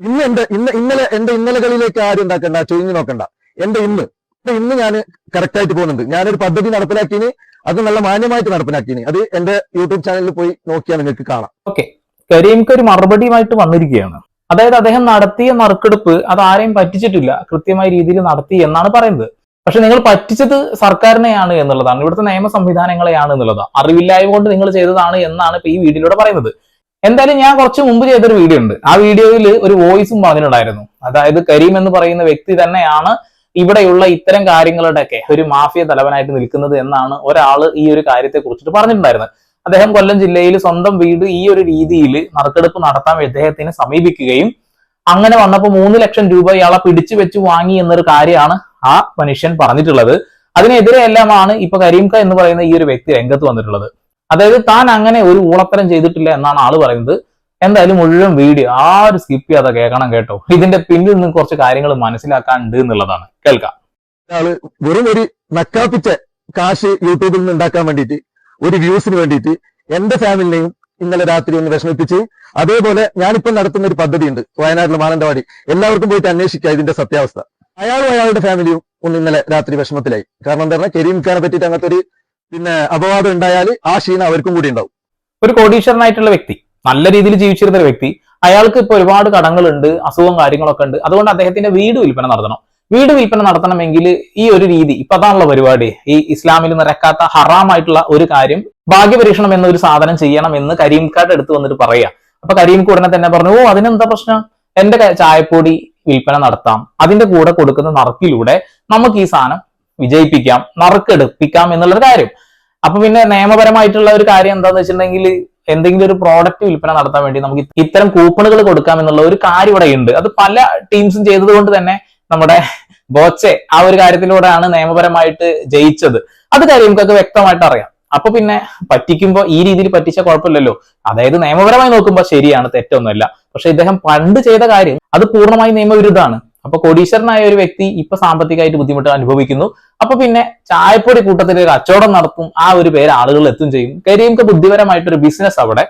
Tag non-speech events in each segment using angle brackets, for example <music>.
ഇന്ന് എന്റെ ഇന്ന് ഇന്നലെ എന്റെ ഇന്നലകളിലേക്ക് ആരും ഉണ്ടാക്കണ്ട ചൊരിഞ്ഞു നോക്കണ്ട. എന്റെ ഇന്ന്. ഇന്ന് ഞാൻ കറക്റ്റ് ആയിട്ട് പോകുന്നുണ്ട്. ഞാനൊരു പദ്ധതി നടപ്പിലാക്കിനി അത് നല്ല മാന്യമായിട്ട് നടപ്പിലാക്കിനി അത് എന്റെ യൂട്യൂബ് ചാനലിൽ പോയി നോക്കിയാൽ നിങ്ങൾക്ക് കാണാം. ഓക്കെ. കരീംക്ക് ഒരു മറുപടിയുമായിട്ട് വന്നിരിക്കുകയാണ്. അതായത് അദ്ദേഹം നടത്തിയ നറുക്കെടുപ്പ് അത് ആരെയും പറ്റിച്ചിട്ടില്ല. കൃത്യമായ രീതിയിൽ നടത്തി എന്നാണ് പറയുന്നത്. പക്ഷെ നിങ്ങൾ പറ്റിച്ചത് സർക്കാരിനെയാണ് എന്നുള്ളതാണ്. ഇവിടുത്തെ നിയമ സംവിധാനങ്ങളെയാണ് എന്നുള്ളതാണ്. അറിവില്ലായ്മ കൊണ്ട് നിങ്ങൾ ചെയ്തതാണ് എന്നാണ് ഇപ്പൊ ഈ വീഡിയോയിലൂടെ പറയുന്നത്. എന്തായാലും ഞാൻ കുറച്ച് മുമ്പ് ചെയ്തൊരു വീഡിയോ ഉണ്ട്. ആ വീഡിയോയിൽ ഒരു വോയിസും പറഞ്ഞിട്ടുണ്ടായിരുന്നു അതായത് കരീം എന്ന് പറയുന്ന വ്യക്തി തന്നെയാണ് ഇവിടെയുള്ള ഇത്തരം കാര്യങ്ങളുടെയൊക്കെ ഒരു മാഫിയ തലവനായിട്ട് നിൽക്കുന്നത് എന്നാണ് ഒരാൾ ഈ ഒരു കാര്യത്തെ കുറിച്ചിട്ട് പറഞ്ഞിട്ടുണ്ടായിരുന്നത്. അദ്ദേഹം കൊല്ലം ജില്ലയിൽ സ്വന്തം വീട് ഈ ഒരു രീതിയിൽ നറുക്കെടുപ്പ് നടത്താൻ അദ്ദേഹത്തിന് സമീപിക്കുകയും അങ്ങനെ വന്നപ്പോൾ മൂന്ന് ലക്ഷം രൂപ ഇയാളെ പിടിച്ചു വെച്ച് വാങ്ങി എന്നൊരു കാര്യമാണ് ആ മനുഷ്യൻ പറഞ്ഞിട്ടുള്ളത്. അതിനെതിരെ എല്ലാമാണ് ഇപ്പൊ കരീംക എന്ന് പറയുന്ന ഈ ഒരു വ്യക്തി രംഗത്ത് വന്നിട്ടുള്ളത്. അതായത് താൻ അങ്ങനെ ഒരു ഊളത്തരം ചെയ്തിട്ടില്ല എന്നാണ് ആൾ പറയുന്നത്. എന്തായാലും മുഴുവൻ വീഡിയോ ആരും സ്കിപ്പ് ചെയ്യാതെ കേൾക്കണം കേട്ടോ. ഇതിന്റെ പിന്നിൽ നിന്ന് കുറച്ച് കാര്യങ്ങൾ മനസ്സിലാക്കാനുണ്ട് എന്നുള്ളതാണ്. കേൾക്കാം. വെറും ഒരു നക്കാപ്പിച്ച കാശ് യൂട്യൂബിൽ നിന്ന് ഉണ്ടാക്കാൻ വേണ്ടിയിട്ട് ഒരു വ്യൂസിന് വേണ്ടിയിട്ട് എന്റെ ഫാമിലിനെയും ഇന്നലെ രാത്രി ഒന്ന് വിഷമിപ്പിച്ച് അതേപോലെ ഞാനിപ്പോൾ നടത്തുന്ന ഒരു പദ്ധതി ഉണ്ട് വയനാട്ടിലെ മാനന്തവാടി. എല്ലാവർക്കും പോയിട്ട് അന്വേഷിക്കുക ഇതിന്റെ സത്യാവസ്ഥ. അയാളും അയാളുടെ ഫാമിലിയും ഒന്ന് ഇന്നലെ രാത്രി വിഷമത്തിലായി. കാരണം എന്താ പറഞ്ഞാൽ കരിമിക്കാനെ പറ്റിയിട്ട് അങ്ങനത്തെ ഒരു പിന്നെ അപവാദം ഉണ്ടായാൽ ആ ക്ഷീണം അവർക്കും കൂടി ഉണ്ടാവും. ഒരു കോടീശ്വരനായിട്ടുള്ള വ്യക്തി നല്ല രീതിയിൽ ജീവിച്ചിരുന്ന ഒരു വ്യക്തി അയാൾക്ക് ഇപ്പൊ ഒരുപാട് കടങ്ങളുണ്ട് അസുഖം കാര്യങ്ങളൊക്കെ ഉണ്ട്. അതുകൊണ്ട് അദ്ദേഹത്തിന്റെ വീട് വിൽപ്പന നടത്തണം. വീട് വിൽപ്പന നടത്തണമെങ്കിൽ ഈ ഒരു രീതി ഇപ്പൊ അതാണുള്ള പരിപാടി. ഈ ഇസ്ലാമിൽ നിരക്കാത്ത ഹറാമായിട്ടുള്ള ഒരു കാര്യം ഭാഗ്യപരീക്ഷണം എന്ന ഒരു സാധനം ചെയ്യണം എന്ന് കരീം കാർഡ് എടുത്ത് വന്നിട്ട് പറയാ. അപ്പൊ കരീം ഉടനെ തന്നെ പറഞ്ഞു ഓ അതിനെന്താ പ്രശ്നം? എന്റെ ചായപ്പൊടി വിൽപ്പന നടത്താം. അതിന്റെ കൂടെ കൊടുക്കുന്ന നറുക്കിലൂടെ നമുക്ക് ഈ സാധനം വിജയിപ്പിക്കാം നറുക്കെടുപ്പിക്കാം എന്നുള്ളൊരു കാര്യം. അപ്പൊ പിന്നെ നിയമപരമായിട്ടുള്ള ഒരു കാര്യം എന്താന്ന് വെച്ചിട്ടുണ്ടെങ്കിൽ എന്തെങ്കിലും ഒരു പ്രോഡക്റ്റ് വിൽപ്പന നടത്താൻ വേണ്ടി നമുക്ക് ഇത്തരം കൂപ്പണുകൾ കൊടുക്കാം എന്നുള്ള ഒരു കാര്യം ഇവിടെ ഉണ്ട്. അത് പല ടീംസും ചെയ്തത് കൊണ്ട് തന്നെ നമ്മുടെ ബോച്ചെ ആ ഒരു കാര്യത്തിലൂടെയാണ് നിയമപരമായിട്ട് ജയിച്ചത്. അത് കാര്യം നമുക്കൊക്കെ വ്യക്തമായിട്ട് അറിയാം. അപ്പൊ പിന്നെ പറ്റിക്കുമ്പോ ഈ രീതിയിൽ പറ്റിച്ച കുഴപ്പമില്ലല്ലോ. അതായത് നിയമപരമായി നോക്കുമ്പോൾ ശരിയാണ് തെറ്റൊന്നുമല്ല. പക്ഷെ ഇദ്ദേഹം പണ്ട് ചെയ്ത കാര്യം അത് പൂർണമായി നിയമവിരുദ്ധമാണ്. അപ്പൊ കോടീശ്വരനായ ഒരു വ്യക്തി ഇപ്പൊ സാമ്പത്തികമായിട്ട് ബുദ്ധിമുട്ട് അനുഭവിക്കുന്നു. അപ്പൊ പിന്നെ ചായപ്പൊടി കൂട്ടത്തിൽ ഒരു കച്ചവടം നടത്തും ആ ഒരു പേര് ആളുകൾ എത്തും ചെയ്യും. കരീംക്ക് ബുദ്ധിപരമായിട്ടൊരു ബിസിനസ് അവിടെ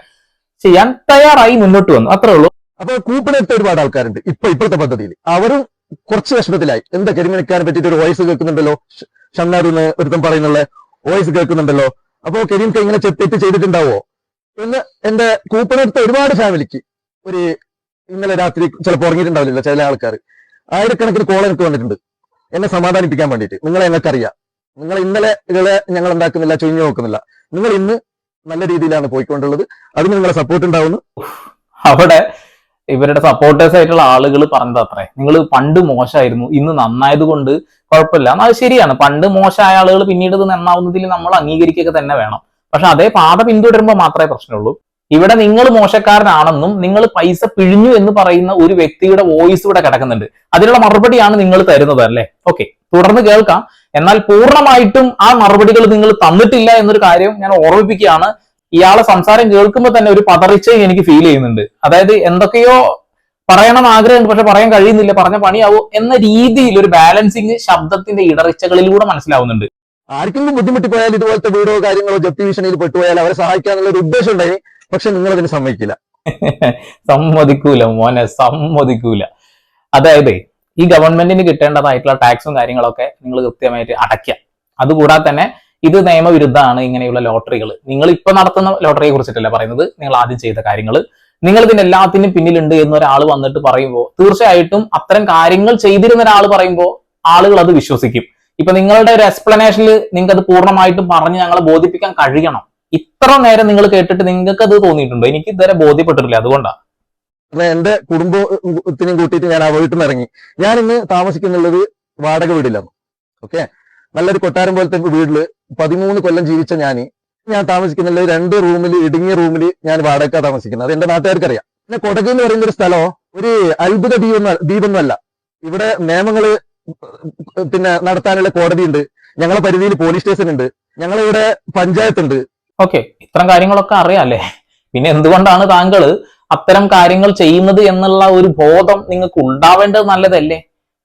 ചെയ്യാൻ തയ്യാറായി മുന്നോട്ട് വന്നു. അത്രേ ഉള്ളൂ. അപ്പൊ കൂപ്പൺ എടുത്ത ഒരുപാട് ആൾക്കാരുണ്ട്. ഇപ്പൊ ഇപ്പോഴത്തെ പദ്ധതിയിൽ. അവരും കുറച്ച് വിഷമത്തിലായി. എന്താ കരിമിനെക്കാരെ പറ്റിയിട്ട് ഒരു വോയിസ് കേൾക്കുന്നുണ്ടല്ലോ? ഷ- ഷംനാദ് എന്ന് ഒരുത്തം പറയുന്നുള്ള വോയിസ് കേൾക്കുന്നുണ്ടല്ലോ? അപ്പോ കരീംക്ക് ഇങ്ങനെ ചെത്തിട്ട് ചെയ്തിട്ടുണ്ടാവോ? എന്ന് എന്റെ കൂപ്പൺ എടുത്ത ഒരുപാട് ഫാമിലിക്ക് ഒരു ഇന്നലെ രാത്രി ചിലപ്പോൾ ഉറങ്ങിയിട്ടുണ്ടാവില്ല ചില ആൾക്കാർ ആയിരക്കണക്കിന് കോൾ എനിക്ക് വന്നിട്ടുണ്ട്. എന്നെ സമാധാനിപ്പിക്കാൻ വേണ്ടിയിട്ട്. നിങ്ങളെ ഞങ്ങൾക്കറിയാം. നിങ്ങൾ ഇന്നലെ ഇകളെ ഞങ്ങൾ ഉണ്ടാക്കുന്നില്ല ചുഴിഞ്ഞു നോക്കുന്നില്ല. നിങ്ങൾ ഇന്ന് നല്ല രീതിയിലാണ് പോയിക്കൊണ്ടുള്ളത്. അതിന് നിങ്ങളെ സപ്പോർട്ട് ഉണ്ടാവുന്നു. അവിടെ ഇവരുടെ സപ്പോർട്ടേഴ്സ് ആയിട്ടുള്ള ആളുകൾ പറഞ്ഞത് അത്രേ. നിങ്ങൾ പണ്ട് മോശമായിരുന്നു. ഇന്ന് നന്നായത് കൊണ്ട് കുഴപ്പമില്ല. എന്നാൽ ശരിയാണ്. പണ്ട് മോശമായ ആളുകൾ പിന്നീട് നന്നാവുന്നതിൽ നമ്മൾ അംഗീകരിക്കുക തന്നെ വേണം. പക്ഷെ അതേ പാത പിന്തുടരുമ്പോൾ മാത്രമേ പ്രശ്നമുള്ളൂ. ഇവിടെ നിങ്ങൾ മോശക്കാരനാണെന്നും നിങ്ങൾ പൈസ പിഴിഞ്ഞു എന്ന് പറയുന്ന ഒരു വ്യക്തിയുടെ വോയിസ് ഇവിടെ കിടക്കുന്നുണ്ട്. അതിനുള്ള മറുപടിയാണ് നിങ്ങൾ തരുന്നത് അല്ലേ? ഓക്കെ തുടർന്ന് കേൾക്കാം. എന്നാൽ പൂർണമായിട്ടും ആ മറുപടികൾ നിങ്ങൾ തന്നിട്ടില്ല എന്നൊരു കാര്യം ഞാൻ ഓർമ്മിപ്പിക്കുകയാണ്. ഇയാളെ സംസാരം കേൾക്കുമ്പോൾ തന്നെ ഒരു പതറിച്ച എനിക്ക് ഫീൽ ചെയ്യുന്നുണ്ട്. അതായത് എന്തൊക്കെയോ പറയണം ആഗ്രഹമുണ്ട് പക്ഷെ പറയാൻ കഴിയുന്നില്ല പറഞ്ഞ പണിയാവോ എന്ന രീതിയിൽ ഒരു ബാലൻസിങ് ശബ്ദത്തിന്റെ ഇടറിച്ചകളിലൂടെ മനസ്സിലാവുന്നുണ്ട്. ആർക്കെങ്കിലും ബുദ്ധിമുട്ടി പോയാൽ ഇതുപോലത്തെ വീടോ കാര്യങ്ങളോ ജപ്തി ഭീഷണിയിൽ പെട്ടുപോയാൽ അവരെ സഹായിക്കാനുള്ള ഒരു ഉദ്ദേശം ഉണ്ടായി പക്ഷെ നിങ്ങൾ അതിന് സമ്മതിക്കില്ല. <laughs> സമ്മതിക്കൂല മോനെ സമ്മതിക്കൂല. അതായത് ഈ ഗവൺമെന്റിന് കിട്ടേണ്ടതായിട്ടുള്ള ടാക്സും കാര്യങ്ങളൊക്കെ നിങ്ങൾ കൃത്യമായിട്ട് അടയ്ക്കുക. അതുകൂടാതെ തന്നെ ഇത് നിയമവിരുദ്ധമാണ് ഇങ്ങനെയുള്ള ലോട്ടറികൾ നിങ്ങൾ ഇപ്പൊ നടത്തുന്ന ലോട്ടറിയെ കുറിച്ചിട്ടല്ല പറയുന്നത്? നിങ്ങൾ ആദ്യം ചെയ്ത കാര്യങ്ങൾ നിങ്ങൾ ഇതിന് എല്ലാത്തിനും പിന്നിലുണ്ട് എന്നൊരാൾ വന്നിട്ട് പറയുമ്പോൾ തീർച്ചയായിട്ടും അത്തരം കാര്യങ്ങൾ ചെയ്തിരുന്ന ഒരാൾ പറയുമ്പോൾ ആളുകൾ അത് വിശ്വസിക്കും. ഇപ്പൊ നിങ്ങളുടെ ഒരു എക്സ്പ്ലനേഷനിൽ നിങ്ങൾക്ക് അത് പൂർണമായിട്ടും പറഞ്ഞ് ഞങ്ങളെ ബോധിപ്പിക്കാൻ കഴിയണം. ഇത്ര നേരം നിങ്ങൾ കേട്ടിട്ട് നിങ്ങൾക്ക് അത് തോന്നിയിട്ടുണ്ടോ? എനിക്ക് ഇതുവരെ ബോധ്യപ്പെട്ടിട്ടില്ല അതുകൊണ്ടാണ് എന്റെ കുടുംബത്തിനെയും കൂട്ടിയിട്ട് ഞാൻ ആ വീട്ടിൽ നിന്ന് ഇറങ്ങി. ഞാൻ ഇന്ന് താമസിക്കുന്നുള്ളത് വാടക വീടിലാണ്. ഓക്കെ? നല്ലൊരു കൊട്ടാരം പോലത്തെ വീട്ടിൽ പതിമൂന്ന് കൊല്ലം ജീവിച്ച ഞാൻ ഞാൻ താമസിക്കുന്നുള്ളത് രണ്ട് റൂമിൽ ഇടുങ്ങിയ റൂമിൽ ഞാൻ വാടക താമസിക്കുന്നത്. അത് എന്റെ നാട്ടുകാർക്ക് അറിയാം പിന്നെ കൊടക് എന്ന് പറയുന്ന ഒരു സ്ഥലം ഒരു അത്ഭുത ദ്വീപൊന്നും ദ്വീപൊന്നുമല്ല ഇവിടെ നിയമങ്ങൾ പിന്നെ നടത്താനുള്ള കോടതിയുണ്ട്. ഞങ്ങളെ പരിധിയിൽ പോലീസ് സ്റ്റേഷൻ ഉണ്ട് ഞങ്ങളിവിടെ പഞ്ചായത്തുണ്ട്. ഓക്കെ ഇത്തരം കാര്യങ്ങളൊക്കെ അറിയാല്ലേ? പിന്നെ എന്തുകൊണ്ടാണ് താങ്കൾ അത്തരം കാര്യങ്ങൾ ചെയ്യുന്നത് എന്നുള്ള ഒരു ബോധം നിങ്ങൾക്ക് ഉണ്ടാവേണ്ടത് നല്ലതല്ലേ?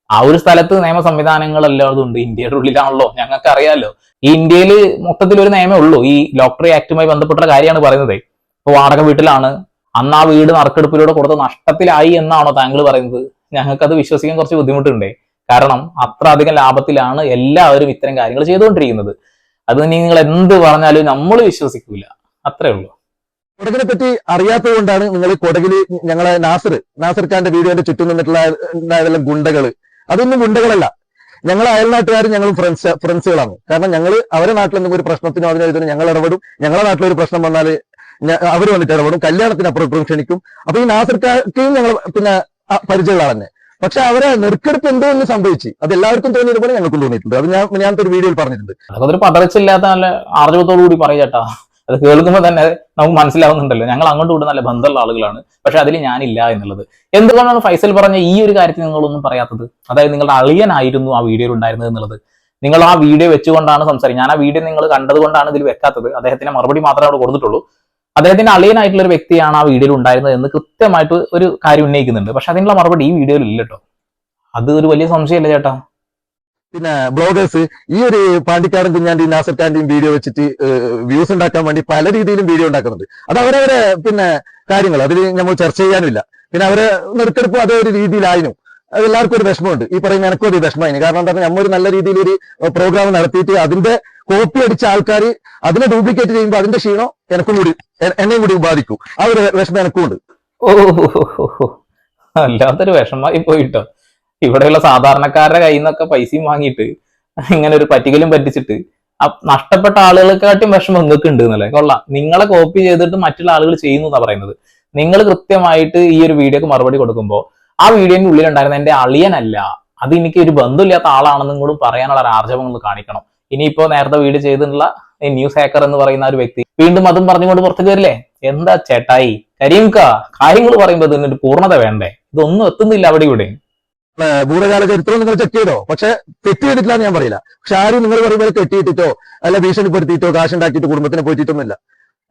ആ ഒരു സ്ഥലത്ത് നിയമ സംവിധാനങ്ങളെല്ലാം അതുണ്ട്. ഇന്ത്യയുടെ ഉള്ളിലാണല്ലോ. ഞങ്ങൾക്ക് അറിയാലോ. ഈ ഇന്ത്യയിൽ മൊത്തത്തിൽ ഒരു നിയമേ ഉള്ളൂ. ഈ ലോട്ടറി ആക്ടുമായി ബന്ധപ്പെട്ട കാര്യമാണ് പറയുന്നത്. ഇപ്പൊ വാടക വീട്ടിലാണ്. അന്ന് ആ വീട് നറുക്കെടുപ്പിലൂടെ കൊടുത്ത നഷ്ടത്തിലായി എന്നാണോ താങ്കൾ പറയുന്നത്? ഞങ്ങൾക്കത് വിശ്വസിക്കാൻ കുറച്ച് ബുദ്ധിമുട്ടുണ്ടേ. കാരണം അത്ര അധികം ലാഭത്തിലാണ് എല്ലാവരും ഇത്തരം കാര്യങ്ങൾ ചെയ്തുകൊണ്ടിരിക്കുന്നത്. അത് നിങ്ങൾ എന്ത് പറഞ്ഞാലും നമ്മൾ വിശ്വസിക്കൂല. അത്രേ ഉള്ളൂ. കൊടകിനെ പറ്റി അറിയാത്തത് കൊണ്ടാണ് നിങ്ങൾ കൊടകിൽ ഞങ്ങളെ നാസർ നാസർ ഖാന്റെ വീഡിയോന്റെ ചുറ്റും നിന്നിട്ടുള്ള ഗുണ്ടകൾ. അതൊന്നും ഗുണ്ടകളല്ല. ഞങ്ങളെ അയൽനാട്ടുകാരും ഞങ്ങളും ഫ്രണ്ട്സ് ഫ്രണ്ട്സുകളാണ് കാരണം ഞങ്ങൾ അവരെ നാട്ടിൽ എന്തെങ്കിലും ഒരു പ്രശ്നത്തിനോ അതിനോ ഇതിനോ ഞങ്ങൾ ഇടപെടും. ഞങ്ങളെ നാട്ടിലൊരു പ്രശ്നം വന്നാൽ അവർ വന്നിട്ട് ഇടപെടും. കല്യാണത്തിന് അപ്പുറം ക്ഷണിക്കും. അപ്പൊ ഈ നാസർക്കാർക്കും ഞങ്ങൾ പിന്നെ പരിചയമുള്ള തന്നെ പക്ഷെ അവരെ നെറുക്കെടുപ്പ് എന്തോ എന്ന് സംഭവിച്ചു. അത് എല്ലാവർക്കും തോന്നിയത് പോലെ ഞങ്ങൾക്കും തോന്നിയിട്ടുണ്ട്. അത് ഞാൻ ഞാനത്തെ ഒരു വീഡിയോയിൽ പറഞ്ഞിട്ടുണ്ട്. അതൊരു പതറച്ചില്ലാത്ത നല്ല ആർജവത്തോടു കൂടി പറയട്ടാ അത് കേൾക്കുമ്പോൾ തന്നെ നമുക്ക് മനസ്സിലാവുന്നുണ്ടല്ലോ. ഞങ്ങൾ അങ്ങോട്ട് ഇങ്ങോട്ടും നല്ല ബന്ധമുള്ള ആളുകളാണ്. പക്ഷെ അതിൽ ഞാനില്ല എന്നുള്ളത്. എന്തുകൊണ്ടാണ് ഫൈസൽ പറഞ്ഞ ഈ ഒരു കാര്യത്തിൽ നിങ്ങളൊന്നും പറയാത്തത്? അതായത് നിങ്ങളുടെ അളിയനായിരുന്നു ആ വീഡിയോയിൽ ഉണ്ടായിരുന്നത് എന്നുള്ളത്. നിങ്ങൾ ആ വീഡിയോ വെച്ചുകൊണ്ടാണ് സംസാരിക്കുന്നത്. ഞാൻ ആ വീഡിയോ നിങ്ങൾ കണ്ടതുകൊണ്ടാണ് ഇതിൽ വെക്കാത്തത്. അദ്ദേഹത്തിന്റെ മറുപടി മാത്രമേ അവിടെ കൊടുത്തിട്ടുള്ളൂ. അദ്ദേഹത്തിന്റെ അളിയനായിട്ടുള്ള ഒരു വ്യക്തിയാണ് ആ വീഡിയോയിൽ ഉണ്ടായിരുന്നത് എന്ന് കൃത്യമായിട്ട് ഒരു കാര്യം ഉന്നയിക്കുന്നുണ്ട്. പക്ഷെ അതിനുള്ള മറുപടി ഈ വീഡിയോയിൽ ഇല്ല കേട്ടോ. അത് ഒരു വലിയ സംശയമല്ലേ ചേട്ടാ? പിന്നെ ബ്ലോഗേഴ്സ് ഈ ഒരു പാണ്ടിക്കാടൻ കുഞ്ഞാണ്ടി നാസർ ഖാന്റെയും വീഡിയോ വെച്ചിട്ട് വ്യൂസ് ഉണ്ടാക്കാൻ വേണ്ടി പല രീതിയിലും വീഡിയോ ഉണ്ടാക്കുന്നുണ്ട്. അത് അവരവരെ പിന്നെ കാര്യങ്ങൾ അതിൽ നമ്മൾ ചർച്ച ചെയ്യാനില്ല പിന്നെ അവരെ നെറുക്കെടുപ്പ് അതേ ഒരു രീതിയിലായിരുന്നു. അത് എല്ലാവർക്കും ഒരു വിഷമമുണ്ട്. ഈ പറയുന്ന എനിക്കും ഒരു വിഷമമായി. കാരണം എന്താ നമ്മൾ ഒരു നല്ല രീതിയിൽ ഒരു പ്രോഗ്രാം നടത്തിയിട്ട് അതിന്റെ കോപ്പി അടിച്ച ആൾക്കാർ അതിനെ ഡ്യൂപ്ലിക്കേറ്റ് ചെയ്യുമ്പോൾ അതിന്റെ ക്ഷീണം എനക്കും കൂടി എന്നെയും കൂടി ബാധിക്കും. ആ ഒരു വിഷമം എനക്കും ഉണ്ട് ഓ അല്ലാത്തൊരു വിഷമമായി പോയിട്ടോ. ഇവിടെയുള്ള സാധാരണക്കാരുടെ കയ്യിൽ നിന്നൊക്കെ പൈസയും വാങ്ങിയിട്ട് ഇങ്ങനെ ഒരു പറ്റിക്കലും പറ്റിച്ചിട്ട് നഷ്ടപ്പെട്ട ആളുകളെക്കാട്ടും വിഷമം നിങ്ങൾക്ക് ഉണ്ട് എന്നല്ലേ കൊള്ളാം. നിങ്ങളെ കോപ്പി ചെയ്തിട്ട് മറ്റുള്ള ആളുകൾ ചെയ്യുന്നു എന്നാ പറയുന്നത്. നിങ്ങൾ കൃത്യമായിട്ട് ഈ ഒരു വീഡിയോക്ക് മറുപടി കൊടുക്കുമ്പോൾ ആ വീഡിയോന്റെ ഉള്ളിലുണ്ടായിരുന്ന എന്റെ അളിയനല്ല. അത് എനിക്ക് ഒരു ബന്ധമില്ലാത്ത ആളാണെന്നും കൂടി പറയാനുള്ള ഒരു ആർജവം ഒന്ന് കാണിക്കണം. ഇനിയിപ്പോ നേരത്തെ വീഡിയോ ചെയ്തിട്ടുള്ള ഈ ന്യൂസ് ഹാക്കർ എന്ന് പറയുന്ന ഒരു വ്യക്തി വീണ്ടും അതും പറഞ്ഞുകൊണ്ട് പുറത്തേക്ക് വരില്ലേ എന്താ ചേട്ടായി? കരീംക കാര്യങ്ങൾ പറയുമ്പോൾ ഇതിനൊരു പൂർണത വേണ്ടേ? ഇതൊന്നും എത്തുന്നില്ല അവിടെ ഇവിടെ. ഭൂതകാല ചരിത്രം നിങ്ങൾ ചെക്ക് ചെയ്തോ? പക്ഷെ തെറ്റ് ഞാൻ പറയില്ല. പക്ഷെ ആരും നിങ്ങൾ പറയുമ്പോൾ തെറ്റിയിട്ടിട്ടോ അല്ല ഭീഷണിപ്പെടുത്തിയിട്ടോ കാശുണ്ടാക്കിയിട്ട് കുടുംബത്തിനെ പോയിട്ടൊന്നുമില്ല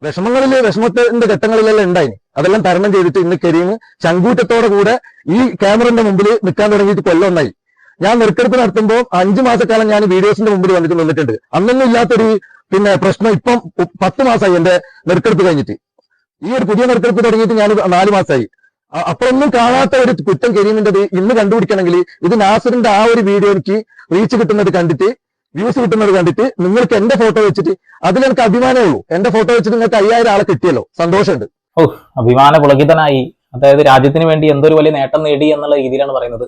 വിഷമങ്ങളിൽ വിഷമത്തിന്റെ ഘട്ടങ്ങളിലെല്ലാം ഉണ്ടായി അതെല്ലാം തരണം ചെയ്തിട്ട് ഇന്ന് കരീം ചങ്കൂറ്റത്തോടെ കൂടെ ഈ ക്യാമറന്റെ മുമ്പിൽ നിൽക്കാൻ തുടങ്ങിയിട്ട് കൊല്ലം ഞാൻ നെറുക്കെടുപ്പ് നടത്തുമ്പോൾ അഞ്ചു മാസക്കാലം ഞാൻ വീഡിയോസിന്റെ മുമ്പിൽ വന്നിട്ട് നിന്നിട്ടുണ്ട്. അന്നൊന്നും ഇല്ലാത്തൊരു പിന്നെ പ്രശ്നം ഇപ്പം പത്ത് മാസമായി എന്റെ നെറുക്കെടുപ്പ് കഴിഞ്ഞിട്ട്. ഈ ഒരു പുതിയ നെറുക്കെടുപ്പ് തുടങ്ങിയിട്ട് ഞാൻ നാല് മാസമായി അപ്പോഴൊന്നും കാണാത്ത ഒരു കുറ്റം കരീമിന്റെ ഇന്ന് കണ്ടുപിടിക്കണമെങ്കിൽ ഇത് നാസറിന്റെ ആ ഒരു വീഡിയോ എനിക്ക് റീച്ച് കിട്ടുന്നത് കണ്ടിട്ട് വ്യൂസ് കിട്ടുന്നത് കണ്ടിട്ട് നിങ്ങൾക്ക് എന്റെ ഫോട്ടോ വെച്ചിട്ട് അതിൽ എനിക്ക് അഭിമാനമേ ഉള്ളൂ. എന്റെ ഫോട്ടോ വെച്ചിട്ട് നിങ്ങൾക്ക് അയ്യായിരം ആളെ കിട്ടിയല്ലോ. സന്തോഷമുണ്ട്. ഓ അഭിമാന പുളകിതനായി. അതായത് രാജ്യത്തിന് വേണ്ടി എന്തൊരു വലിയ നേട്ടം നേടി എന്നുള്ള രീതിയിലാണ് പറയുന്നത്.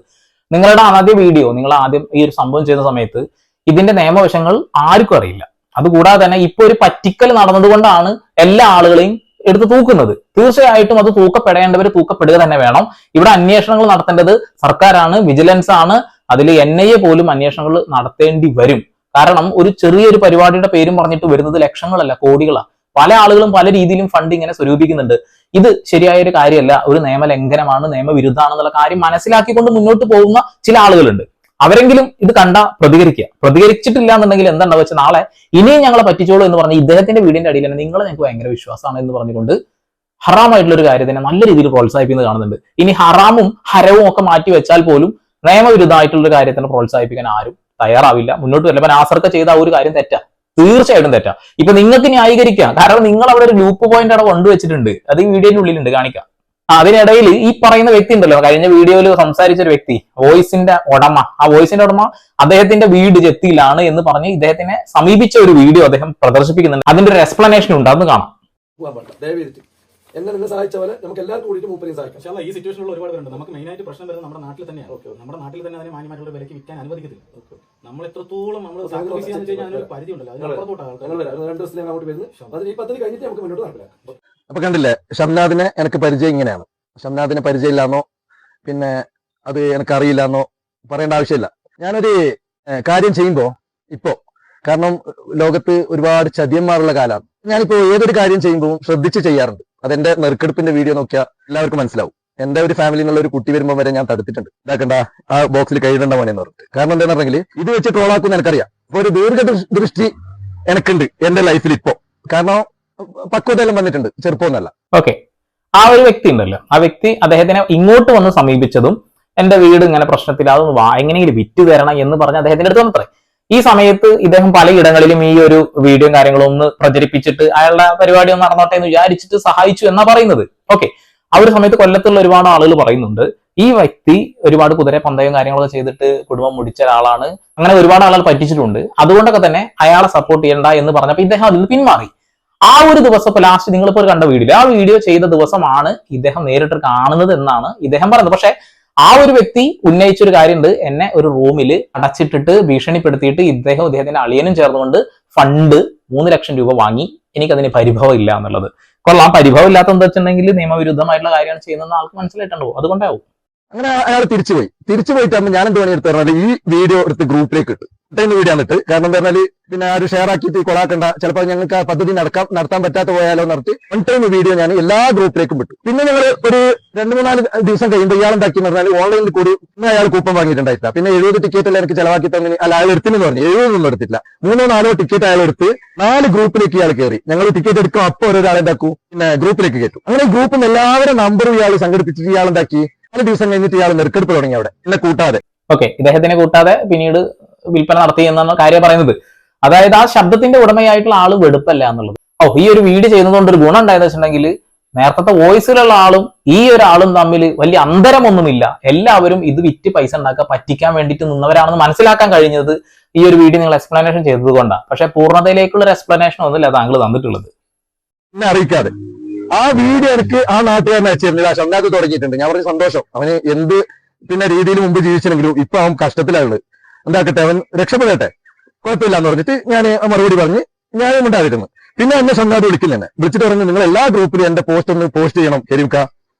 നിങ്ങളുടെ ആദ്യ വീഡിയോ നിങ്ങൾ ആദ്യം ഈ ഒരു സംഭവം ചെയ്യുന്ന സമയത്ത് ഇതിന്റെ നിയമവശങ്ങൾ ആർക്കും അറിയില്ല. അതുകൂടാതെ തന്നെ ഇപ്പൊ ഒരു പറ്റിക്കൽ നടന്നതുകൊണ്ടാണ് എല്ലാ ആളുകളെയും എടുത്ത് തൂക്കുന്നത്. തീർച്ചയായിട്ടും അത് തൂക്കപ്പെടേണ്ടവർ തൂക്കപ്പെടുക തന്നെ വേണം. ഇവിടെ അന്വേഷണങ്ങൾ നടത്തേണ്ടത് സർക്കാരാണ് വിജിലൻസ് ആണ് അതിൽ എൻ ഐ എ പോലും അന്വേഷണങ്ങൾ നടത്തേണ്ടി വരും. കാരണം ഒരു ചെറിയൊരു പരിപാടിയുടെ പേരും പറഞ്ഞിട്ട് വരുന്നത് ലക്ഷങ്ങളല്ല കോടികളാണ് പല ആളുകളും പല രീതിയിലും ഫണ്ട് ഇങ്ങനെ സ്വരൂപിക്കുന്നുണ്ട്. ഇത് ശരിയായ ഒരു കാര്യമല്ല. ഒരു നിയമലംഘനമാണ് നിയമവിരുദ്ധമാണെന്നുള്ള കാര്യം മനസ്സിലാക്കിക്കൊണ്ട് മുന്നോട്ട് പോകുന്ന ചില ആളുകളുണ്ട്. അവരെങ്കിലും ഇത് കണ്ട പ്രതികരിക്കുക. പ്രതികരിച്ചിട്ടില്ല എന്നുണ്ടെങ്കിൽ എന്താണെന്ന് വെച്ചാൽ നാളെ ഇനിയും ഞങ്ങളെ പറ്റിച്ചോളൂ എന്ന് പറഞ്ഞ് ഇദ്ദേഹത്തിന്റെ വീടിന്റെ അടിയിൽ തന്നെ നിങ്ങളെ ഞങ്ങൾക്ക് ഭയങ്കര വിശ്വാസമാണ് എന്ന് പറഞ്ഞുകൊണ്ട് ഹറാമായിട്ടുള്ള ഒരു കാര്യത്തിനെ നല്ല രീതിയിൽ പ്രോത്സാഹിപ്പിക്കുന്നത് കാണുന്നുണ്ട്. ഇനി ഹറാമും ഹരവും ഒക്കെ മാറ്റി വെച്ചാൽ പോലും നിയമവിരുദ്ധമായിട്ടുള്ള ഒരു കാര്യത്തിനെ പ്രോത്സാഹിപ്പിക്കാൻ ആരും തയ്യാറാവില്ല. മുന്നോട്ട് വരില്ല. അപ്പൊ നാസർക്ക ചെയ്ത ആ ഒരു കാര്യം തെറ്റാ. തീർച്ചയായിട്ടും തെറ്റാ. ഇപ്പൊ നിങ്ങൾക്ക് ന്യായീകരിക്കാം. കാരണം നിങ്ങൾ അവിടെ ഒരു ലൂപ്പ് പോയിന്റ് അവിടെ കൊണ്ടുവച്ചിട്ടുണ്ട് അത് ഈ വീഡിയോന്റെ ഉള്ളിലുണ്ട്. കാണിക്കാം. അതിനിടയിൽ ഈ പറയുന്ന വ്യക്തി ഉണ്ടല്ലോ. കഴിഞ്ഞ വീഡിയോയിൽ സംസാരിച്ച ഒരു വ്യക്തി. വോയിസിന്റെ ഉടമ. ആ വോയിസിന്റെ ഉടമ അദ്ദേഹത്തിന്റെ വീട് ജപ്തിയിലാണ് എന്ന് പറഞ്ഞ് ഇദ്ദേഹത്തിനെ സമീപിച്ച ഒരു വീഡിയോ അദ്ദേഹം പ്രദർശിപ്പിക്കുന്നുണ്ട്. അതിന്റെ ഒരു എക്സ്പ്ലനേഷൻ ഉണ്ട്. കാണാം. എന്നെ നിന്നെ സഹായിച്ച പോലെ നമുക്ക് എല്ലാവർക്കും കൂടിയിട്ട് മൂപ്പരെയും സഹായിക്കാം. പക്ഷേ ഈ സിറ്റുവേഷനിൽ ഒരുപാട് പേരുണ്ട്. നമുക്ക് മെയിൻ ആയിട്ട് പ്രശ്നം വരുന്നത് നമ്മുടെ നാട്ടിൽ തന്നെയാണ്. ഓക്കെ നമ്മുടെ നാട്ടിൽ തന്നെ അതിനെ മാന്യമായിട്ടുള്ള വിലക്ക് വിൽക്കാൻ അനുവദിക്കത്തില്ല. നമ്മൾ എത്രത്തോളം നമ്മൾ സാക്രിഫൈസ് ചെയ്യാന്ന് വെച്ച് കഴിഞ്ഞാൽ പരിധി ഉണ്ടല്ലോ അതിനപ്പുറത്തോട്ട് ആൾക്കാർ രണ്ട് അങ്ങോട്ട് അതിന് ഈ പദ്ധതി കഴിഞ്ഞിട്ട് നമുക്ക് മുന്നോട്ട് നടപ്പിലാക്കാം. അപ്പൊ കണ്ടില്ലേ ഷംനാദിനെ എനിക്ക് പരിചയം ഇങ്ങനെയാണ്. ഷംനാദിനെ പരിചയമില്ലാന്നോ പിന്നെ അത് എനിക്ക് അറിയില്ലാന്നോ പറയേണ്ട ആവശ്യമില്ല. ഞാനൊരു കാര്യം ചെയ്യുമ്പോൾ ഇപ്പോ കാരണം ലോകത്ത് ഒരുപാട് ചതിയന്മാരുള്ള കാലമാണ്. ഞാനിപ്പോ ഏതൊരു കാര്യം ചെയ്യുമ്പോൾ ശ്രദ്ധിച്ച് ചെയ്യാറുണ്ട്. അതെന്റെ നെറുക്കെടുപ്പിന്റെ വീഡിയോ നോക്കിയാൽ എല്ലാവർക്കും മനസ്സിലാവും. എന്റെ ഒരു ഫാമിലിയിൽ നിന്നുള്ള ഒരു കുട്ടി വരുമ്പോൾ വരെ ഞാൻ തടുത്തിട്ടുണ്ട്. ഇതാക്കണ്ട ആ ബോക്സിൽ കഴുകണ്ട മോനെ എന്ന് പറഞ്ഞിട്ട്. കാരണം എന്താണെന്ന് പറഞ്ഞെങ്കിൽ ഇത് വെച്ച് ട്രോളാക്കുന്ന എനിക്കറിയാം. അപ്പൊ ഒരു ദീർഘ ദൃഷ്ടി എനിക്കുണ്ട് എന്റെ ലൈഫിൽ ഇപ്പോ. കാരണം പക്വതയെല്ലാം വന്നിട്ടുണ്ട്. ചെറുപ്പമൊന്നല്ല ഓക്കെ ആ ഒരു വ്യക്തി ഉണ്ടല്ലോ. ആ വ്യക്തി അദ്ദേഹത്തിനെ ഇങ്ങോട്ട് വന്ന് സമീപിച്ചതും എന്റെ വീട് ഇങ്ങനെ പ്രശ്നത്തിൽ അതൊന്ന് വാ എങ്ങനെയെങ്കിലും വിറ്റ് തരണം എന്ന് പറഞ്ഞ് അദ്ദേഹത്തിന്റെ അടുത്ത് വന്നത്രേ. ഈ സമയത്ത് ഇദ്ദേഹം പലയിടങ്ങളിലും ഈ ഒരു വീഡിയോയും കാര്യങ്ങളും ഒന്ന് പ്രചരിപ്പിച്ചിട്ട് അയാളുടെ പരിപാടി ഒന്ന് നടന്നോട്ടെ എന്ന് വിചാരിച്ചിട്ട് സഹായിച്ചു എന്നാ പറയുന്നത്. ഓക്കെ ആ ഒരു സമയത്ത് കൊല്ലത്തുള്ള ഒരുപാട് ആളുകൾ പറയുന്നുണ്ട്. ഈ വ്യക്തി ഒരുപാട് കുതിര പന്തയും കാര്യങ്ങളൊക്കെ ചെയ്തിട്ട് കുടുംബം മുടിച്ച ഒരാളാണ്. അങ്ങനെ ഒരുപാട് ആളുകൾ പറ്റിച്ചിട്ടുണ്ട്. അതുകൊണ്ടൊക്കെ തന്നെ അയാളെ സപ്പോർട്ട് ചെയ്യണ്ട എന്ന് പറഞ്ഞപ്പോൾ ഇദ്ദേഹം അതിൽ പിന്മാറി. ആ ഒരു ദിവസം ഇപ്പൊ ലാസ്റ്റ് നിങ്ങളിപ്പോൾ കണ്ട വീഡിയോ ആ വീഡിയോ ചെയ്ത ദിവസമാണ് ഇദ്ദേഹം നേരിട്ട് കാണുന്നത് എന്നാണ് ഇദ്ദേഹം പറയുന്നത്. പക്ഷെ ആ ഒരു വ്യക്തി ഉന്നയിച്ചൊരു കാര്യമുണ്ട്. എന്നെ ഒരു റൂമിൽ അടച്ചിട്ടിട്ട് ഭീഷണിപ്പെടുത്തിയിട്ട് ഇദ്ദേഹം ഇദ്ദേഹത്തിന്റെ അളിയനും ചേർന്നുകൊണ്ട് ഫണ്ട് മൂന്ന് ലക്ഷം രൂപ വാങ്ങി എനിക്കതിന് പരിഭവം ഇല്ല എന്നുള്ളത്. കൊള്ളാം. പരിഭവം ഇല്ലാത്ത എന്താ വെച്ചിട്ടുണ്ടെങ്കിൽ നിയമവിരുദ്ധമായിട്ടുള്ള കാര്യമാണ് ചെയ്യുന്നതെന്ന് ആൾക്ക് മനസ്സിലായിട്ടുണ്ടാവും. അതുകൊണ്ടാവും. അങ്ങനെ അയാൾ തിരിച്ചു പോയി. തിരിച്ചു പോയിട്ടാകുമ്പോൾ ഞാൻ എന്ത് പണി എടുത്ത് പറഞ്ഞാൽ ഈ വീഡിയോ എടുത്ത് ഗ്രൂപ്പിലേക്ക് ഇട്ടു. ഇട്ടേന്ന് വീഡിയോ ഇട്ട് കാരണം എന്താ പറഞ്ഞാൽ പിന്നെ ആരും ഷെയർ ആക്കിയിട്ട് കൊളാക്കണ്ട. ചിലപ്പോൾ ഞങ്ങൾക്ക് ആ പദ്ധതി നടക്കാൻ നടത്താൻ പറ്റാത്ത പോയാലോ നടത്തി വൺ ടൈം വീഡിയോ ഞാൻ എല്ലാ ഗ്രൂപ്പിലേക്കും വിട്ടു പിന്നെ ഞങ്ങൾ ഒരു രണ്ട് മൂന്നാൽ ദിവസം കഴിയുമ്പോൾ ഇയാൾ എന്താക്കി പറഞ്ഞാൽ ഓൺലൈനിൽ കൂടി അയാൾ കൂപ്പൺ വാങ്ങിയിട്ടുണ്ടായിട്ടില്ല. പിന്നെ എഴുപത് ടിക്കറ്റ് എനിക്ക് ചിലവാക്കി തന്നെ അല്ല അയാൾ എടുത്തിന്ന് പറഞ്ഞു. എഴുപതൊന്നും എടുത്തില്ല മൂന്നോ നാലോ ടിക്കറ്റ് അയാൾ എടുത്ത് നാല് ഗ്രൂപ്പിലേക്ക് ഇയാൾ കയറി ഞങ്ങൾ ടിക്കറ്റ് എടുക്കും അപ്പോൾ ഒരാൾ എന്താക്കൂ? പിന്നെ ഗ്രൂപ്പിലേക്ക് കയറ്റും അങ്ങനെ ഗ്രൂപ്പിൽ എല്ലാവരും നമ്പറും ഇയാൾ സംഘടിപ്പിച്ചിട്ട് ഇയാൾ എന്താക്കി? നാല് ദിവസം കഴിഞ്ഞിട്ട് ഇയാൾ നെറുക്കെടുപ്പ് തുടങ്ങി അവിടെ എന്നെ കൂട്ടാതെ. ഓക്കെ ഇദ്ദേഹത്തിനെ കൂട്ടാതെ പിന്നീട് വിൽപ്പന നടത്തി എന്നാണ് കാര്യം പറയുന്നത്. അതായത് ആ ശബ്ദത്തിന്റെ ഉടമയായിട്ടുള്ള ആൾ വെടുപ്പല്ല എന്നുള്ളത്. ഓ ഈ ഒരു വീഡിയോ ചെയ്യുന്നതുകൊണ്ട് ഒരു ഗുണം ഉണ്ടായെന്ന് വെച്ചിട്ടുണ്ടെങ്കിൽ നേരത്തെ വോയിസിലുള്ള ആളും ഈ ഒരാളും തമ്മിൽ വലിയ അന്തരമൊന്നുമില്ല. എല്ലാവരും ഇത് വിറ്റ് പൈസ ഉണ്ടാക്കാൻ പറ്റിക്കാൻ വേണ്ടിയിട്ട് നിന്നവരാണെന്ന് മനസ്സിലാക്കാൻ കഴിഞ്ഞത് ഈ ഒരു വീഡിയോ നിങ്ങൾ എക്സ്പ്ലനേഷൻ ചെയ്തത് കൊണ്ടാണ്. പക്ഷെ പൂർണതയിലേക്കുള്ള ഒരു എക്സ്പ്ലനേഷൻ ഒന്നുമില്ല താങ്കൾ തന്നിട്ടുള്ളത്. അറിയിക്കാതെ. ആ വീഡിയോ എനിക്ക് ആ നാട്ടുകാരനെ അയച്ചിരുന്നില്ല ഷംനാഥ് തുടങ്ങിയിട്ടുണ്ട്. ഞാൻ പറഞ്ഞ സന്തോഷം. അവന് എന്ത് പിന്നെ രീതിയിൽ മുമ്പ് ജീവിച്ചില്ലെങ്കിലും ഇപ്പൊ അവൻ കഷ്ടത്തിലാണ് എന്താക്കട്ടെ അവൻ രക്ഷപ്പെടട്ടെ? കുഴപ്പമില്ല എന്ന് പറഞ്ഞിട്ട് ഞാൻ മറുപടി പറഞ്ഞ് ഞാനും ഉണ്ടായിരുന്നു പിന്നെ എന്നെ ഷംനാഥ് വിളിക്കില്ല എന്നെ. വിളിച്ചിട്ട് പറഞ്ഞു നിങ്ങൾ എല്ലാ ഗ്രൂപ്പിലും എന്റെ പോസ്റ്റ് ഒന്ന് പോസ്റ്റ് ചെയ്യണം കരീംക്ക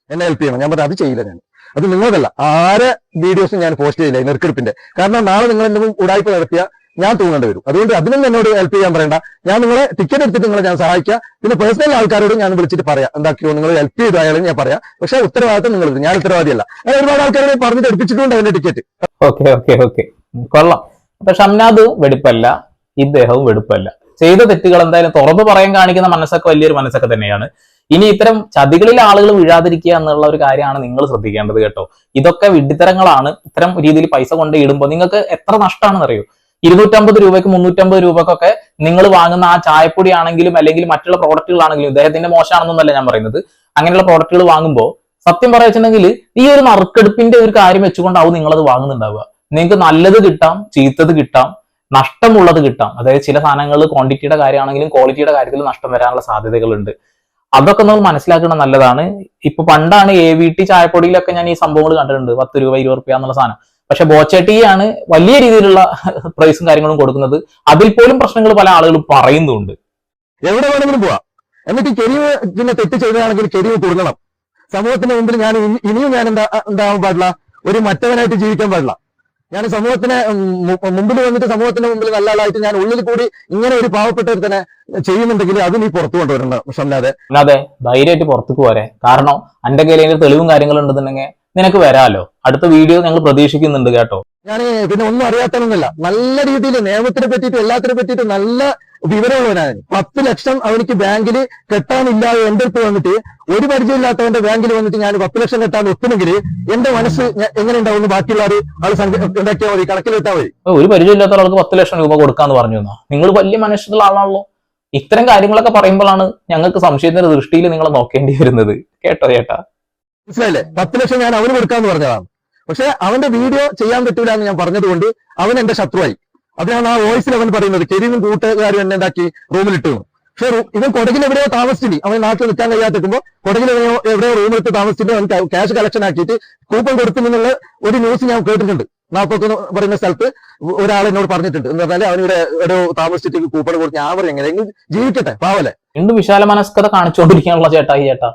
എന്നെ ഹെൽപ്പ് ചെയ്യണം. ഞാൻ പറഞ്ഞു അത് ചെയ്യില്ല ഞാൻ. അത് നിങ്ങളതല്ല. ആരെ വീഡിയോസും ഞാൻ പോസ്റ്റ് ചെയ്യില്ല ഈ നെറുക്കെടുപ്പിന്റെ. കാരണം നാളെ നിങ്ങൾ എന്തെങ്കിലും ഉടായ്പ നടത്തിയ ഞാൻ തൂങ്ങേണ്ടി വരും. അതുകൊണ്ട് അതിനൊന്നും എന്നോട് ഹെൽപ്പ് ചെയ്യാൻ പറയണ്ട. ഞാൻ നിങ്ങളെ ടിക്കറ്റ് എടുത്തിട്ട് നിങ്ങളെ ഞാൻ സഹായിക്കുക പിന്നെ പേഴ്സണൽ ആൾക്കാരോട് ഞാൻ വിളിച്ചിട്ട് പറയാം. എന്താക്കിയോ നിങ്ങൾ ഹെൽപ്പ് ചെയ്തു അയാളെ ഞാൻ പറയാം. പക്ഷെ ഉത്തരവാദിത്തം നിങ്ങൾ ഞാൻ ഉത്തരവാദിയല്ല. ഞാൻ ഒരുപാട് ആൾക്കാരെ പറഞ്ഞിട്ട് എടുപ്പിച്ചിട്ടുണ്ട് അതിന്റെ ടിക്കറ്റ് ഓക്കെ ഓക്കെ ഓക്കെ. കൊള്ളാം. അപ്പൊ ഷംനാദ് വെടുപ്പല്ല ഇദ്ദേഹവും വെടുപ്പല്ല. ചെയ്ത തെറ്റുകൾ എന്തായാലും തുറന്നു പറയാൻ കാണിക്കുന്ന മനസ്സൊക്കെ വലിയൊരു മനസ്സൊക്കെ തന്നെയാണ്. ഇനി ഇത്തരം ചതികളിൽ ആളുകൾ വീഴാതിരിക്കുക എന്നുള്ള ഒരു കാര്യമാണ് നിങ്ങൾ ശ്രദ്ധിക്കേണ്ടത് കേട്ടോ. ഇതൊക്കെ വിഡ്ഢിത്തരങ്ങളാണ്. ഇത്തരം രീതിയിൽ പൈസ കൊണ്ട് ഇടുമ്പോൾ നിങ്ങൾക്ക് എത്ര നഷ്ടമാണെന്ന് അറിയോ ഇരുന്നൂറ്റമ്പത് രൂപയ്ക്ക് മുന്നൂറ്റമ്പത് രൂപക്കൊക്കെ നിങ്ങൾ വാങ്ങുന്ന ആ ചായപ്പൊടി ആണെങ്കിലും അല്ലെങ്കിൽ മറ്റുള്ള പ്രോഡക്റ്റുകളാണെങ്കിലും ഇദ്ദേഹത്തിന്റെ മോശമാണെന്നല്ല ഞാൻ പറയുന്നത്. അങ്ങനെയുള്ള പ്രോഡക്റ്റുകൾ വാങ്ങുമ്പോൾ സത്യം പറയുന്നുണ്ടെങ്കിൽ ഈ ഒരു നറുക്കെടുപ്പിന്റെ ഒരു കാര്യം വെച്ചുകൊണ്ടാവും നിങ്ങളത് വാങ്ങുന്നുണ്ടാവുക. നിങ്ങൾക്ക് നല്ലത് കിട്ടാം ചീത്തത് കിട്ടാം നഷ്ടമുള്ളത് കിട്ടാം. അതായത് ചില സാധനങ്ങൾ ക്വാണ്ടിറ്റിയുടെ കാര്യമാണെങ്കിലും ക്വാളിറ്റിയുടെ കാര്യത്തിൽ നഷ്ടം വരാനുള്ള സാധ്യതകളുണ്ട്. അതൊക്കെ നമ്മൾ മനസ്സിലാക്കുന്നത് നല്ലതാണ്. ഇപ്പൊ പണ്ടാണ് എ വി ടി ചായപ്പൊടിയിലൊക്കെ ഞാൻ ഈ സംഭവങ്ങൾ കണ്ടിട്ടുണ്ട്. പത്ത് രൂപ ഇരുപത് രൂപ എന്നുള്ള സാധനം. പക്ഷെ ബോച്ചേട്ടിയാണ് വലിയ രീതിയിലുള്ള പ്രൈസും കാര്യങ്ങളും കൊടുക്കുന്നത്. അതിൽ പോലും പ്രശ്നങ്ങൾ പല ആളുകളും പറയുന്നുണ്ട്. എവിടെ വേണമെങ്കിലും പോവാം. എന്നിട്ട് കെരിവ് പിന്നെ തെറ്റ് ചെയ്തതാണെങ്കിൽ കെരിവ് കൊടുക്കണം സമൂഹത്തിന്റെ മുമ്പിൽ ഞാൻ ഇനി- ഇനിയും ഞാൻ എന്താ എന്താവാൻ പാടില്ല? ഒരു മറ്റവനായിട്ട് ജീവിക്കാൻ പാടില്ല. ഞാൻ സമൂഹത്തിന് മുമ്പിൽ വന്നിട്ട് സമൂഹത്തിന്റെ മുമ്പിൽ നല്ല ആളായിട്ട് ഞാൻ ഉള്ളിൽ കൂടി ഇങ്ങനെ ഒരു പാവപ്പെട്ടവർ തന്നെ ചെയ്യുന്നുണ്ടെങ്കിൽ അത് നീ പുറത്തു കൊണ്ടുവരണ്ട ഷംനാഥെ അല്ലാതെ ധൈര്യമായിട്ട് പുറത്തു പോരെ. കാരണം എന്റെ കയ്യിൽ തെളിവും കാര്യങ്ങളും ഉണ്ടെന്നുണ്ടെങ്കിൽ നിനക്ക് വരാലോ. അടുത്ത വീഡിയോ ഞങ്ങൾ പ്രതീക്ഷിക്കുന്നുണ്ട് കേട്ടോ. ഞാൻ പിന്നെ ഒന്നും അറിയാത്തതൊന്നുമില്ല നല്ല രീതിയിൽ നിയമത്തിനെ പറ്റിയിട്ട് എല്ലാത്തിനെ പറ്റിയിട്ട് നല്ല വിവരമുള്ളവനാണ് പത്ത് ലക്ഷം അവനിക്ക് ബാങ്കിൽ കെട്ടാനില്ല എന്റെ അടുത്ത് വന്നിട്ട് ഒരു പരിചയമില്ലാത്തവന്റെ ബാങ്കിൽ വന്നിട്ട് ഞാൻ പത്ത് ലക്ഷം കെട്ടാൻ ഒത്തുമെങ്കിൽ എന്റെ മനസ്സ് എങ്ങനെ ഉണ്ടാവും ബാക്കിയുള്ള ഉണ്ടാക്കിയാൽ മതി കണക്കിലെത്താൽ മതി. ഒരു പരിചയമില്ലാത്ത ഒരാൾക്ക് പത്ത് ലക്ഷം രൂപ കൊടുക്കാന്ന് പറഞ്ഞു നിങ്ങൾ വലിയ മനുഷ്യരുടെ ആളാണല്ലോ. ഇത്തരം കാര്യങ്ങളൊക്കെ പറയുമ്പോഴാണ് ഞങ്ങൾക്ക് സംശയത്തിന്റെ ദൃഷ്ടിയിൽ നിങ്ങളെ നോക്കേണ്ടി വരുന്നത്. കേട്ടോ ചേട്ടാ? മനസ്സിലായില്ലേ? പത്ത് ലക്ഷം ഞാൻ അവന് കൊടുക്കാന്ന് പറഞ്ഞതാണ്. പക്ഷെ അവന്റെ വീഡിയോ ചെയ്യാൻ പറ്റൂല എന്ന് ഞാൻ പറഞ്ഞതുകൊണ്ട് അവൻ എന്റെ ശത്രുവായി. അതിനാണ് ആ വോയിസിൽ അവൻ പറയുന്നത് കെരീനും കൂട്ടുകാരും എന്നെ എന്താക്കി? റൂമിലിട്ടു. പക്ഷെ ഇവൻ കൊടകിൽ എവിടെയോ താമസിച്ചില്ല അവൻ നാട്ടിൽ നിൽക്കാൻ കഴിയാത്തിരിക്കുമ്പോൾ കൊടകിൽ എവിടെയോ റൂമിലിട്ട് താമസിച്ചിട്ട് അവൻ ക്യാഷ് കളക്ഷൻ ആക്കിയിട്ട് കൂപ്പൺ കൊടുത്തു എന്നുള്ള ഒരു ന്യൂസ് ഞാൻ കേട്ടിട്ടുണ്ട്. നാപ്പൊക്കെ പറയുന്ന സ്ഥലത്ത് ഒരാൾ എന്നോട് പറഞ്ഞിട്ടുണ്ട്. എന്ന് പറഞ്ഞാൽ അവനിവിടെ ഒരു താമസിച്ചിട്ട് കൂപ്പൺ കൊടുത്ത് ഞാൻ പറയും എങ്ങനെ ജീവിക്കട്ടെ പാവല്ലേ? എന്ത് വിശാല മനസ്കത കാണിച്ചുകൊണ്ടിരിക്കാനുള്ള ചേട്ടാ ഈ ചേട്ടാ.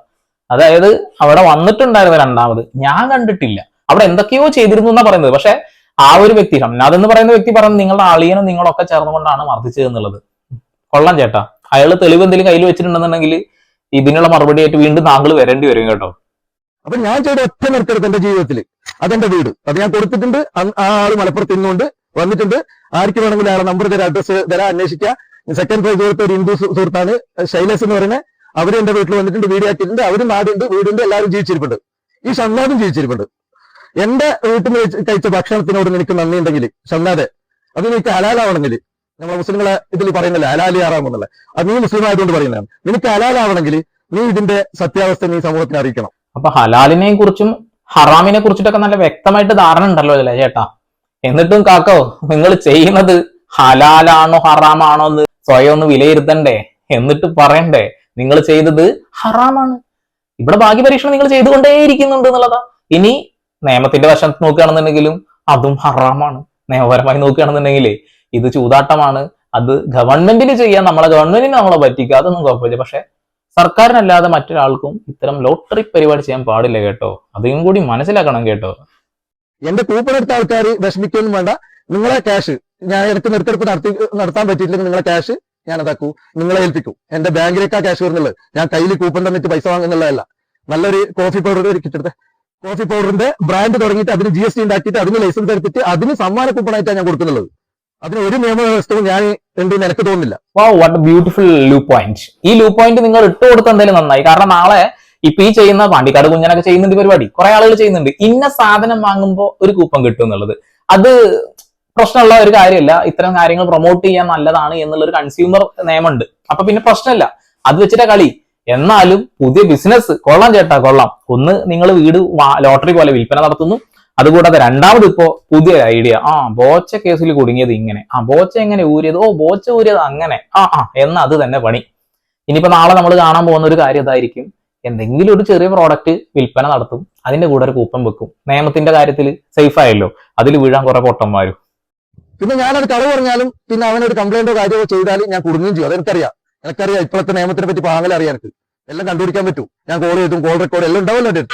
അതായത് അവിടെ വന്നിട്ടുണ്ടായിരുന്ന രണ്ടാമത് ഞാൻ കണ്ടിട്ടില്ല. അവിടെ എന്തൊക്കെയോ ചെയ്തിരുന്നു എന്നാ പറയുന്നത്. പക്ഷെ ആ ഒരു വ്യക്തി ഷംനാഥ് എന്ന് പറയുന്ന വ്യക്തി പറയുന്നത് നിങ്ങളുടെ അളിയനും നിങ്ങളൊക്കെ ചേർന്നുകൊണ്ടാണ് മർദ്ദിച്ചത് എന്നുള്ളത്. കൊള്ളാം ചേട്ടാ. അയാൾ തെളിവ് എന്തെങ്കിലും കയ്യിൽ വെച്ചിട്ടുണ്ടെന്നുണ്ടെങ്കിൽ ഇതിനുള്ള മറുപടി ആയിട്ട് വീണ്ടും താങ്കൾ വരേണ്ടി വരും കേട്ടോ. അപ്പൊ ഞാൻ ചെയ്ത ഒറ്റ നിർത്തരുത് എന്റെ ജീവിതത്തിൽ അതെന്റെ വീട്. അത് ഞാൻ കൊടുത്തിട്ടുണ്ട്. ആ ആൾ മലപ്പുറത്ത് ഇന്നുകൊണ്ട് വന്നിട്ടുണ്ട്. ആർക്ക് വേണമെങ്കിലും അയാളെ നമ്പർ തരാം അഡ്രസ് തരാം അന്വേഷിക്കുക സെക്കൻഡ് കൊടുത്ത ഒരു ഹിന്ദു സുഹൃത്താണ്. ശൈലസ് എന്ന് പറയുന്നത് അവർ എന്റെ വീട്ടിൽ വന്നിട്ടുണ്ട് വീട് ആക്കിയിട്ടുണ്ട് അവരും നാടുണ്ട് വീടുണ്ട് എല്ലാവരും ജീവിച്ചിരിപ്പുണ്ട്. ഈ ഷംനാദും ജീവിച്ചിരിപ്പുണ്ട്. എന്റെ വീട്ടിൽ കഴിച്ച ഭക്ഷണത്തിനോട് എനിക്ക് നന്ദിയുണ്ടെങ്കിൽ ഷംനാദെ അത് നിനക്ക് ഹലാലാവണമെങ്കിൽ നമ്മളെ മുസ്ലിങ്ങളെ ഇതിൽ പറയുന്നില്ല ഹലാലി ആറാമെന്നല്ലേ അത് നീ മുസ്ലിം ആയതുകൊണ്ട് പറയുന്നതാണ്. നിനക്ക് ഹലാലാവണമെങ്കിൽ നീ ഇതിന്റെ സത്യാവസ്ഥ നീ സമൂഹത്തിന് അറിയിക്കണം. അപ്പൊ ഹലാലിനെ കുറിച്ചും ഹറാമിനെ കുറിച്ചിട്ടൊക്കെ നല്ല വ്യക്തമായിട്ട് ധാരണ ഉണ്ടല്ലോ അല്ലേ ചേട്ടാ. എന്നിട്ടും കാക്കോ നിങ്ങൾ ചെയ്യുന്നത് ഹലാലാണോ ഹറാമാണോ എന്ന് സ്വയം ഒന്ന് വിലയിരുത്തണ്ടേ? എന്നിട്ട് പറയണ്ടേ? നിങ്ങൾ ചെയ്തത് ഹറാമാണ്. ഇവിടെ ഭാഗ്യ പരീക്ഷണം നിങ്ങൾ ചെയ്തുകൊണ്ടേയിരിക്കുന്നുണ്ട് എന്നുള്ളതാ. ഇനി നിയമത്തിന്റെ വശം നോക്കുകയാണെന്നുണ്ടെങ്കിലും അതും ഹറാമാണ്. നിയമപരമായി നോക്കുകയാണെന്നുണ്ടെങ്കിൽ ഇത് ചൂതാട്ടമാണ്. അത് ഗവൺമെന്റിന് ചെയ്യാൻ നമ്മളെ ഗവൺമെന്റിന് നമ്മളെ പറ്റിക്കുക. അതൊന്നും കുഴപ്പമില്ല. പക്ഷെ സർക്കാരിനല്ലാതെ മറ്റൊരാൾക്കും ഇത്തരം ലോട്ടറി പരിപാടി ചെയ്യാൻ പാടില്ല കേട്ടോ. അതും കൂടി മനസ്സിലാക്കണം കേട്ടോ. എന്റെ കൂപ്പൺ എടുത്ത ആൾക്കാർ വിഷമിക്കൊന്നും വേണ്ട. നിങ്ങളെ ക്യാഷ് ഞാൻ എടുത്ത് നിർത്തിയെടുപ്പ് നടത്തി നടത്താൻ പറ്റിയില്ലെങ്കിൽ നിങ്ങളെ ക്യാഷ് ഞാൻ അതാക്കൂ. നിങ്ങളെ ഏൽപ്പിക്കൂ. എന്റെ ബാങ്കിലേക്കാ ക്യാഷ് വരുന്നുള്ളത്. ഞാൻ കയ്യിൽ കൂപ്പൺ തന്നിട്ട് പൈസ വാങ്ങുന്നുള്ളതല്ല. നല്ലൊരു കോഫി പൗഡർ കിട്ടെടുത്ത് കോഫി പൗഡറിന്റെ ബ്രാൻഡ് തുടങ്ങിയിട്ട് അതിന് ജി എസ് ടി ഉണ്ടാക്കിയിട്ട് അതിന് ലൈസൻസ് എടുത്തിട്ട് അതിന് സമ്മാന കൂപ്പണായിട്ടാണ് ഞാൻ കൊടുക്കുന്നുള്ളത്. അതിന് ഒരു നിയമവ്യവസ്ഥയും ഞാൻ ഉണ്ടെന്ന് എനിക്ക് തോന്നുന്നില്ല. വാട്ട് ബ്യൂട്ടിഫുൾ ലൂ പോയിന്റ് ഈ ലൂ പോയിന്റ് നിങ്ങൾ ഇട്ട് കൊടുത്ത എന്തായാലും നന്നായി. കാരണം നാളെ ഇപ്പൊ ഈ ചെയ്യുന്ന പാണ്ടിക്കാട് കുഞ്ഞനൊക്കെ ചെയ്യുന്നുണ്ട് പരിപാടി. കുറെ ആളുകൾ ചെയ്യുന്നുണ്ട്. ഇന്ന സാധനം വാങ്ങുമ്പോൾ ഒരു കൂപ്പൺ കിട്ടും എന്നുള്ളത്. അത് പ്രശ്നമുള്ള ഒരു കാര്യമില്ല. ഇത്തരം കാര്യങ്ങൾ പ്രൊമോട്ട് ചെയ്യാൻ നല്ലതാണ് എന്നുള്ള ഒരു കൺസ്യൂമർ നിയമമുണ്ട്. അപ്പൊ പിന്നെ പ്രശ്നമില്ല. അത് വെച്ചിട്ട് കളി. എന്നാലും പുതിയ ബിസിനസ് കൊള്ളാം ചേട്ടാ കൊള്ളാം. ഒന്ന് നിങ്ങൾ വീട് ലോട്ടറി പോലെ വിൽപ്പന നടത്തുന്നു. അതുകൂടാതെ രണ്ടാമത് ഇപ്പോ പുതിയ ഐഡിയ ആ ബോച്ച കേസിൽ കുടുങ്ങിയത് ഇങ്ങനെ. ആ ബോച്ച എങ്ങനെ ഊരിയത്? ഓ ബോച്ച ഊരിയത് അങ്ങനെ. ആ ആ എന്ന അത് തന്നെ പണി. ഇനിയിപ്പോ നാളെ നമ്മൾ കാണാൻ പോകുന്ന ഒരു കാര്യം ഇതായിരിക്കും. എന്തെങ്കിലും ഒരു ചെറിയ പ്രോഡക്റ്റ് വിൽപ്പന നടത്തും. അതിന്റെ കൂടെ ഒരു കൂപ്പൺ വെക്കും. നിയമത്തിന്റെ കാര്യത്തിൽ സേഫ് ആയല്ലോ. അതിൽ വീഴാൻ കുറെ പൊട്ടന്മാരും. പിന്നെ ഞാനൊരു കളവ് പറഞ്ഞാലും പിന്നെ അവനൊരു കംപ്ലൈന്റോ കാര്യമോ ചെയ്താൽ ഞാൻ കുടുങ്ങുകയും ചെയ്യും. അതെനിക്കറിയാം. എനിക്കറിയാം ഇപ്പോഴത്തെ നിയമത്തിനെ പറ്റി പാങ്ങൽ അറിയാം എനിക്ക്. എല്ലാം കണ്ടുപിടിക്കാൻ പറ്റൂ. ഞാൻ കോൾ ചെയ്തും കോൾ റെക്കോർഡ് എല്ലാം ഉണ്ടാവല്ലോ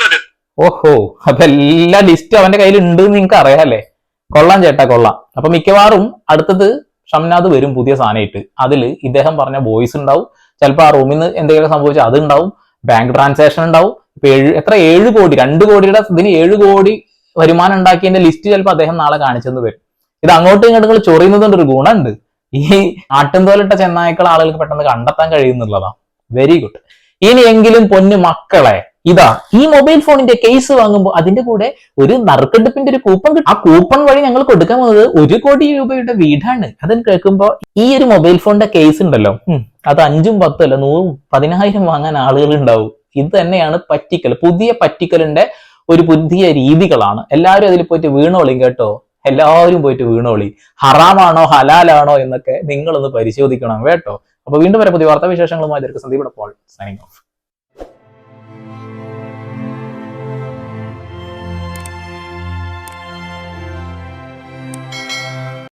ഓഹോ അപ്പൊ എല്ലാ ലിസ്റ്റ് അവന്റെ കയ്യിൽ ഉണ്ട് നിങ്ങൾക്ക് അറിയാല്ലേ കൊള്ളാം ചേട്ടാ കൊള്ളാം. അപ്പൊ മിക്കവാറും അടുത്തത് ഷംനാഥ് വരും പുതിയ സാധനമായിട്ട്. അതിൽ ഇദ്ദേഹം പറഞ്ഞ വോയിസ് ഉണ്ടാവും. ചിലപ്പോൾ ആ റൂമിൽ നിന്ന് എന്തെങ്കിലും സംഭവിച്ചാൽ അത് ഉണ്ടാവും. ബാങ്ക് ട്രാൻസാക്ഷൻ ഉണ്ടാവും. ഇപ്പൊ ഏഴ് എത്ര? ഏഴ് കോടി രണ്ട് കോടിയുടെ ഇതിന് ഏഴ് കോടി വരുമാനം ഉണ്ടാക്കിയതിന്റെ ലിസ്റ്റ് ചിലപ്പോൾ അദ്ദേഹം നാളെ കാണിച്ചെന്ന് വരും. ഇത് അങ്ങോട്ടും ഇങ്ങോട്ടും ചൊറിയുന്നത് കൊണ്ട് ഒരു ഗുണമുണ്ട്. ഈ ആട്ടുംതോലിട്ട ചെന്നായ്ക്കൾ ആളുകൾക്ക് പെട്ടെന്ന് കണ്ടെത്താൻ കഴിയുന്നുള്ളതാ. വെരി ഗുഡ് ഇനിയെങ്കിലും പൊന്നു മക്കളെ ഇതാ ഈ മൊബൈൽ ഫോണിന്റെ കേസ് വാങ്ങുമ്പോൾ അതിന്റെ കൂടെ ഒരു നറുക്കെടുപ്പിന്റെ ഒരു കൂപ്പൺ കിട്ടും. ആ കൂപ്പൺ വഴി ഞങ്ങൾ കൊടുക്കാൻ പോകുന്നത് ഒരു കോടി രൂപയുടെ വീടാണ്. അത് കേൾക്കുമ്പോൾ ഈ ഒരു മൊബൈൽ ഫോണിന്റെ കേസ് ഉണ്ടല്ലോ. അത് അഞ്ചും പത്തും അല്ല നൂറും പതിനായിരം വാങ്ങാൻ ആളുകൾ ഉണ്ടാവും ഇത് തന്നെയാണ് പറ്റിക്കൽ പുതിയ പറ്റിക്കലിന്റെ ഒരു പുതിയ രീതികളാണ്. എല്ലാവരും അതിൽ പോയിട്ട് വീണോളിയും കേട്ടോ. എല്ലാവരും പോയിട്ട് വീണോളി. ഹറാമാണോ ഹലാലാണോ എന്നൊക്കെ നിങ്ങളൊന്ന് പരിശോധിക്കണം കേട്ടോ. അപ്പൊ വീണ്ടും വരെ പുതിയ വാർത്താ വിശേഷങ്ങളുമായി സന്ദീപ് പോൾ സൈനിങ് ഓഫ്